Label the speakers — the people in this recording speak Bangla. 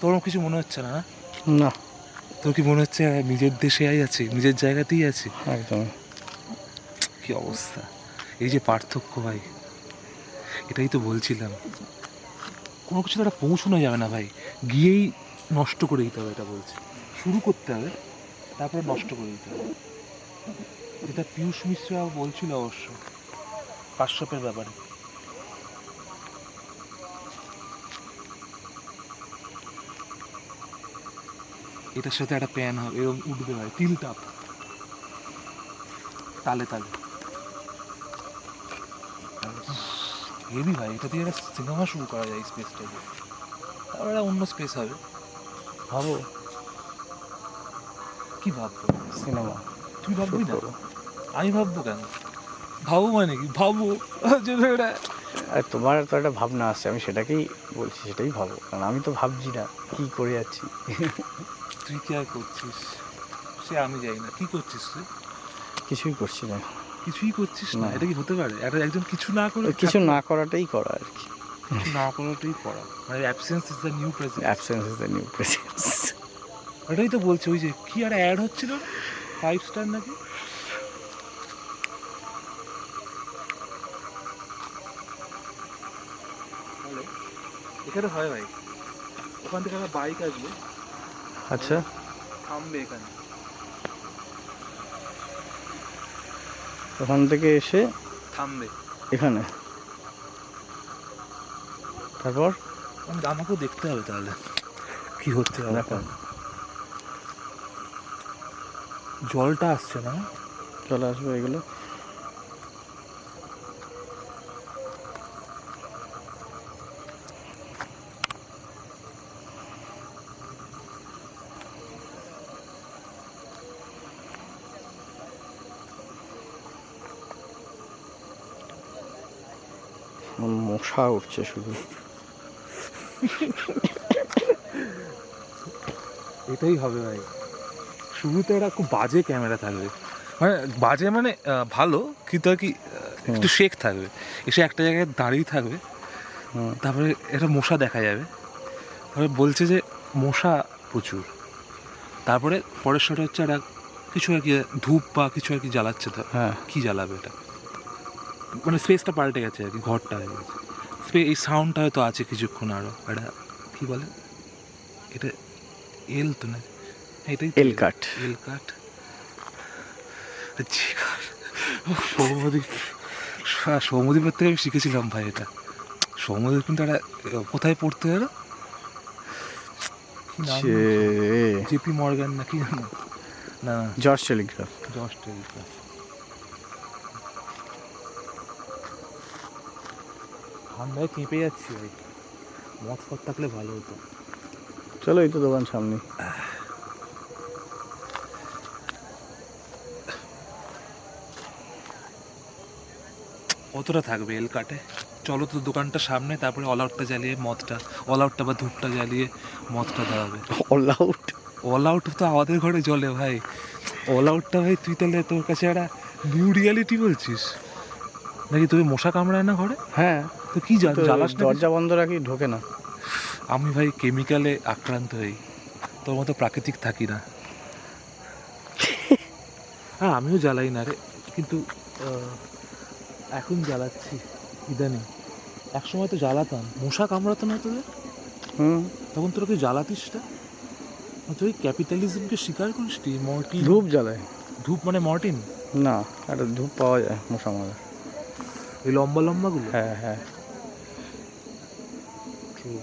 Speaker 1: তোর কিছু মনে হচ্ছে না না? তোর কি মনে হচ্ছে নিজের দেশে আছি নিজের জায়গাতেই আছি?
Speaker 2: একদম।
Speaker 1: কি অবস্থা? এই যে পার্থক্য ভাই এটাই তো বলছিলাম। কোনো কিছু একটা পৌঁছানো যাবে না ভাই গিয়েই নষ্ট করে দিতে হবে এটা বলছি। শুরু করতে হবে তারপরে নষ্ট করে দিতে হবে। যেটা পিয়ুষ মিশ্রা বলছিল অবশ্য কাশ্যপের ব্যাপারে। এটার সাথে একটা প্যান হবে এরকম উঠবে ভাই তিল টাপ তালে তালে। হেভি ভাই এটা দিয়ে একটা সিনেমা শুরু করা যায় স্পেসটা দিয়ে তারপরে একটা অন্য স্পেস হবে।
Speaker 2: ভাবো।
Speaker 1: কি ভাববো?
Speaker 2: সিনেমা
Speaker 1: তুই ভাববি না? আমি ভাববো কেন? ভাবো মানে কি? ভাবো। যে এটা
Speaker 2: আর তোমার তো একটা ভাবনা আছে আমি সেটাকেই বলছি সেটাই ভাবো। কারণ আমি তো ভাবছি না কী করে যাচ্ছি?
Speaker 1: তুই কি আর করছিস? সে আমি যাই না। কি করছিস তুই?
Speaker 2: কিছুই করছি না।
Speaker 1: কিছুই করছিস না। এটা কি হতে পারে? একটা একজন কিছু না করে
Speaker 2: কিছু না করাটাই করা আর কি।
Speaker 1: না করাটাই পড়া মানে absence is the new present
Speaker 2: absence is the new presence
Speaker 1: ওটাই তো বলছে ওই যে কি আর অ্যাড হচ্ছিল? ফাইভ স্টার নাকি? হ্যালো এখানে হয় ভাই। ওখান থেকে একটা বাইক আসবে।
Speaker 2: আচ্ছা।
Speaker 1: থামবে এখানে।
Speaker 2: ওখান থেকে এসে
Speaker 1: থামবে।
Speaker 2: এখানে। তারপর?
Speaker 1: আমি- আমাকেও দেখতে হবে তাহলে। কি হচ্ছে
Speaker 2: দেখো।
Speaker 1: ব্যাপারটা জলটা আসছে না?
Speaker 2: চলে আসবে এগুলো। মশা উঠছে শুধু।
Speaker 1: এটাই হবে ভাই। শুরুতে একটা খুব বাজে ক্যামেরা থাকবে। মানে বাজে মানে ভালো কিন্তু আর কি একটু শেক থাকবে। এসে একটা জায়গায় দাঁড়িয়ে থাকবে। তারপরে একটা মশা দেখা যাবে। তারপরে বলছে যে মশা প্রচুর। তারপরে পরের শটে হচ্ছে একটা কিছু আর কি ধূপ বা কিছু আর কি জ্বালাচ্ছে। তো
Speaker 2: হ্যাঁ।
Speaker 1: কী জ্বালাবে এটা? মানে স্পেসটা পাল্টে গেছে আর কি ঘরটা হয়ে গেছে স্পে এই সাউন্ডটা হয়তো আছে কিছুক্ষণ আরও এটা কি বলে? এটা এল তো না? এটাই
Speaker 2: এল কাট
Speaker 1: এল কাট হ্যাঁ, সৌমদ্বীপের থেকে আমি শিখেছিলাম ভাই এটা। সৌমদ্বীপ কিন্তু একটা কোথায় পড়তে নাম? জেপি মর্গান না কি জানো না।
Speaker 2: জর্জ টেলিগ্রাফ
Speaker 1: জর্জ টেলিগ্রাফ ঠান্ডায় কেঁপে যাচ্ছি ভাই। মদ ফদ থাকলে ভালো হতো।
Speaker 2: চলো এই তো দোকান সামনে।
Speaker 1: কতটা থাকবে এল কাটে? চলো তো দোকানটা সামনে তারপরে অল আউটটা জ্বালিয়ে মদটা অল আউটটা বা ধূপটা জ্বালিয়ে মদটা দেওয়া হবে
Speaker 2: অল আউট
Speaker 1: অল আউট তো আমাদের ঘরে জ্বলে ভাই। অল আউটটা ভাই তুই তাহলে তোর কাছে একটা নিউ রিয়ালিটি বলছিস? নাকি তুই মশা কামড়ায় না ঘরে?
Speaker 2: হ্যাঁ।
Speaker 1: তো কি জ্বাল জ্বালাস?
Speaker 2: দরজা বন্ধ রাখি ঢোকে না।
Speaker 1: আমি ভাই কেমিক্যালে আক্রান্ত হই। তোর মতো প্রাকৃতিক থাকি না। হ্যাঁ আমিও জ্বালাই না রে। কিন্তু এখন জ্বালাচ্ছি। ইদানিং। একসময় তো জ্বালাতাম। মশা কামড়াতো না তোদের
Speaker 2: হুম।
Speaker 1: তখন তোরা কি জ্বালাতিস না তুই ক্যাপিটালিজমকে স্বীকার করিস মর্টিন?
Speaker 2: ধূপ জ্বালায়।
Speaker 1: ধূপ মানে মর্টিন?
Speaker 2: না একটা ধূপ পাওয়া যায় মশা মারা
Speaker 1: ওই লম্বা লম্বাগুলো
Speaker 2: হ্যাঁ হ্যাঁ
Speaker 1: True.